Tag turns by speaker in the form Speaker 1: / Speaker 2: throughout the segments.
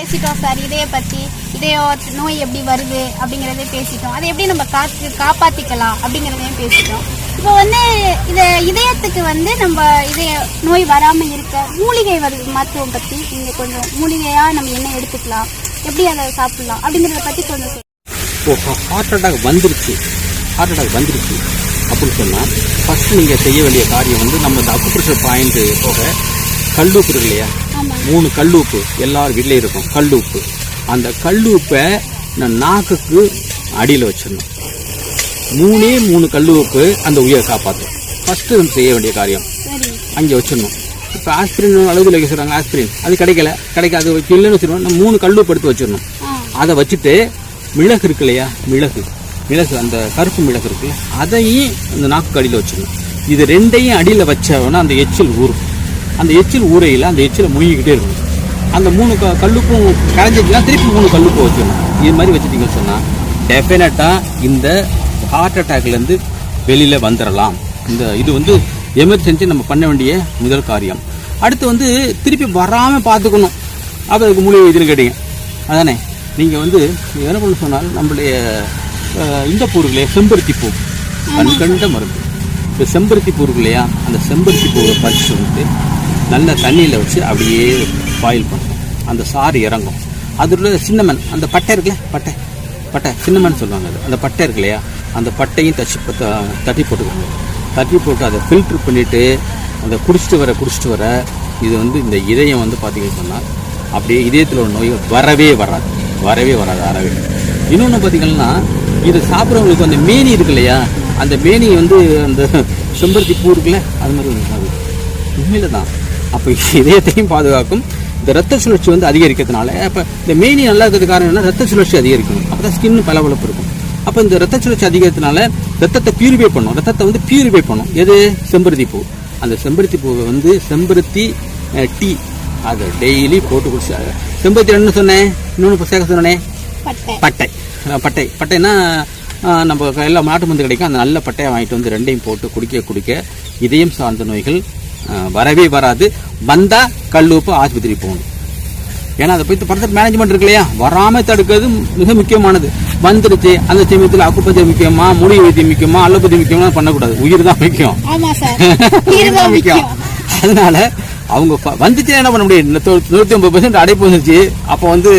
Speaker 1: பேசிட்டோம் சார். இதய பத்தி இதய நோய் எப்படி வருது அப்படிங்கறத பேசிட்டோம். அதை எப்படி நம்ம காத்து காப்பாத்திக்கலாம் அப்படிங்கறதையும் பேசிட்டோம். இப்போ வந்து இத இதயத்துக்கு வந்து நம்ம இதய நோய் வராம இருக்க மூலிகை வரு மருத்துவம் பத்தி நீங்க கொஞ்சம் மூலிகையா நம்ம என்ன எடுத்துக்கலாம். எப்படி அதை சாப்பிடலாம் அப்படிங்கறத பத்தி கொஞ்சம் சொல்லுங்க.
Speaker 2: ஹார்ட் அட்டாக் வந்துருச்சு. ஹார்ட் அட்டாக் வந்துருச்சு அப்படின்னு சொன்னால் ஃபஸ்ட்டு நீங்கள் செய்ய வேண்டிய காரியம் வந்து நம்ம இந்த அக்குப்ரெஷர் பாயிண்ட் போக கல்லுப்பு இல்லையா? மூணு கல்லுப்பு. எல்லார் வீட்லேயும் இருக்கும். கல்லுப்பு. அந்த கல்லுப்பை நான் நாக்குக்கு அடியில் வச்சிடணும். மூணே மூணு கல்லுப்பு அந்த உயிரை காப்பாற்றும் ஃபஸ்ட்டு நம்ம செய்ய வேண்டிய காரியம். அங்கே வச்சிடணும். இப்போ ஆஸ்பிரின் அளவில் வைக்க சொல்கிறாங்க ஆஸ்பிரின் அது கிடைக்கல. கிடைக்காது. இல்லைன்னு வச்சிருவோம். நம்ம மூணு கல்லுப்பு எடுத்து வச்சிடணும். அதை வச்சுட்டு மிளகு இருக்கு இல்லையா? மிளகு. மிளகு அந்த கருப்பு மிளகு இருக்கு அதையும் அந்த நாக்கு அடியில் வச்சிடணும். இது ரெண்டையும் அடியில் வச்சவொன்னே அந்த எச்சில் ஊறும். அந்த எச்சில் ஊறையில் அந்த எச்சில் முழுகிக்கிட்டே இருக்கும். அந்த மூணு க கல்லுப்பும் கரைஞ்சிச்சுன்னா திருப்பி மூணு கல்லுப்பு வச்சிடணும். இது மாதிரி வச்சுட்டீங்கன்னு சொன்னால் டெஃபினட்டாக இந்த ஹார்ட் அட்டாக்லேருந்து வெளியில் வந்துடலாம் இந்த இது வந்து எமர்ஜென்சி நம்ம பண்ண வேண்டிய முதல் காரியம். அடுத்து வந்து திருப்பி வராமல் பார்த்துக்கணும். அப்போ அதுக்கு மூலிகை இதுன்னு கேட்டீங்க. அதானே? நீங்கள் வந்து என்ன பண்ண சொன்னால் நம்மளுடைய இந்த பூ செம்பருத்தி பூ. கண்கண்ட மருந்து. இந்த செம்பருத்தி பூ இருக்கு இல்லையா? அந்த செம்பருத்தி பூவை பறிச்சு வந்து நல்ல தண்ணியில் வச்சு அப்படியே பாயில் பண்ணணும் அந்த சாறு இறங்கும். அதில் சின்னமன் அந்த பட்டை இருக்குல்ல பட்டை பட்டை சின்னமன் சொல்லுவாங்க அது. அந்த பட்டை இருக்கு இல்லையா? அந்த பட்டையும் தச்சு த- தட்டி போட்டுக்கோங்க. தட்டி போட்டு அதை ஃபில்ட்ரு பண்ணிவிட்டு அந்த குடிச்சிட்டு வர குடிச்சிட்டு வர இது வந்து இந்த இதயம் வந்து பார்த்தீங்கன்னு சொன்னால் அப்படியே இதயத்தில் உள்ள நோய்கள் வரவே வராது. வரவே வராது அறவே. இன்னொன்று பார்த்தீங்கன்னா இது சாப்பிட்றவங்களுக்கு அந்த மேனி இருக்கு இல்லையா? அந்த மேனி வந்து அந்த செம்பருத்தி பூ இருக்குல்ல அது மாதிரி ஒன்று உண்மையில் தான் அப்போ இதயத்தையும் பாதுகாக்கும். இந்த ரத்த சுழற்சி வந்து அதிகரிக்கிறதுனால அப்போ இந்த மேனி நல்லா இருக்கிறது காரணம் என்ன ரத்த சுழற்சி அதிகரிக்கணும் அப்போ தான் ஸ்கின் பளபளப்பு இருக்கும். அப்போ இந்த ரத்த சுழற்சி அதிகரிக்கிறதுனால ரத்தத்தை பியூரிஃபை பண்ணும். ரத்தத்தை வந்து பியூரிஃபை பண்ணும். எது? செம்பருத்தி பூ. அந்த செம்பருத்தி பூவை வந்து செம்பருத்தி டீ. அதை டெய்லி போட்டு குடிச்சாங்க செம்பருத்தி என்ன சொன்னேன்? இன்னொன்று சேர்க்க சொன்னேன்?
Speaker 1: பட்டை.
Speaker 2: பட்டை. பட்டைன்னா நம்ம எல்லாம் நாட்டு மருந்து கிடைக்கும். அந்த நல்ல பட்டையை வாங்கிட்டு வந்து ரெண்டையும் போட்டு குடிக்க குடிக்க இதயம் சார்ந்த நோய்கள் வரவே வராது. வந்தா கல்லுப்பு ஆஸ்பத்திரி போகணும். ஏன்னா அதை போய் படத்தில் மேனேஜ்மெண்ட் இருக்கு இல்லையா? வராம தடுக்கிறது மிக முக்கியமானது. வந்துருச்சு அந்த சமயத்தில் அக்குப்பஞ்சர் முக்கியமா மூலிகை வைத்தியம் முக்கியமா அல்லப்பதி முக்கியமா பண்ணக்கூடாது. உயிர் தான் முக்கியம். உயிர் தான் முக்கியம். அதனால அவங்க வந்துச்சுன்னா என்ன பண்ண முடியும்? நூத்தி ஐம்பது பெர்சென்ட் அடைப்பு வந்துச்சு அப்போ வந்து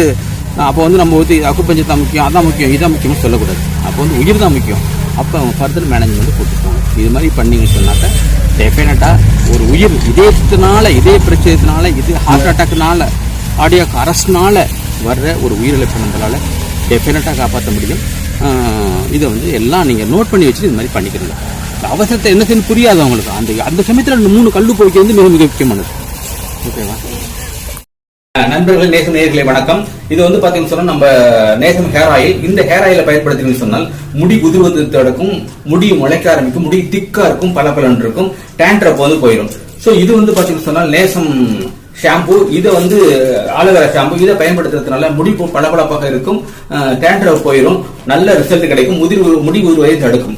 Speaker 2: அப்போ வந்து நம்ம வந்து அக்குப்பஞ்சர் தான் முக்கியம் அதான் முக்கியம் இதான் முக்கியம்னு சொல்லக்கூடாது. அப்போ வந்து உயிர் தான் முக்கியம். அப்போ அவங்க ஃபர்தர் மேனேஜ்மெண்ட் கொடுத்துருப்பாங்க இது மாதிரி பண்ணீங்கன்னு சொன்னாக்க டெஃபினட்டாக ஒரு உயிர் இதயத்தினால இதய பிரச்சனைனால இது ஹார்ட் அட்டாக்னால ஆடியோக்கு அரஸ்னால வர்ற ஒரு உயிரிழப்பு நம்மளால் டெஃபினட்டாக காப்பாற்ற முடியும். இதை வந்து எல்லாம் நீங்கள் நோட் பண்ணி வச்சுட்டு இது மாதிரி பண்ணிக்கிறீங்க அவசரத்தை என்ன செய்யணும் புரியாது அவங்களுக்கு. அந்த அந்த சமயத்தில் இந்த மூணு கல் போய்க்கு வந்து மிக மிக முக்கியமானது. ஓகேவா நண்பர்கள் நேசம் நேர்களை வணக்கம். இது வந்து பாத்தீங்கன்னு சொன்னா நம்ம நேசம் ஹேர் ஆயில் இந்த ஹேர் ஆயில பயன்படுத்தினீங்கன்னு சொன்னால் முடி உதிர்வது தடுக்கும் முடி முளைக்க ஆரம்பிக்கும் முடி திக்கா இருக்கும் பல இருக்கும் டேண்ட்ரப் வந்து போயிடும் சோ இது வந்து பாத்தீங்கன்னு சொன்னால் நேசம் ஷாம்பு இதை வந்து ஆலோவேரா ஷாம்பு இதை பயன்படுத்துறதுனால முடி பளபளப்பாக இருக்கும் டேண்ட்ரப் போயிடும் நல்ல ரிசல்ட் கிடைக்கும் முதிர் முடி உருவதை தடுக்கும்.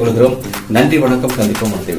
Speaker 2: கொள்கிறோம் நன்றி வணக்கம். சந்திப்போம். அடுத்த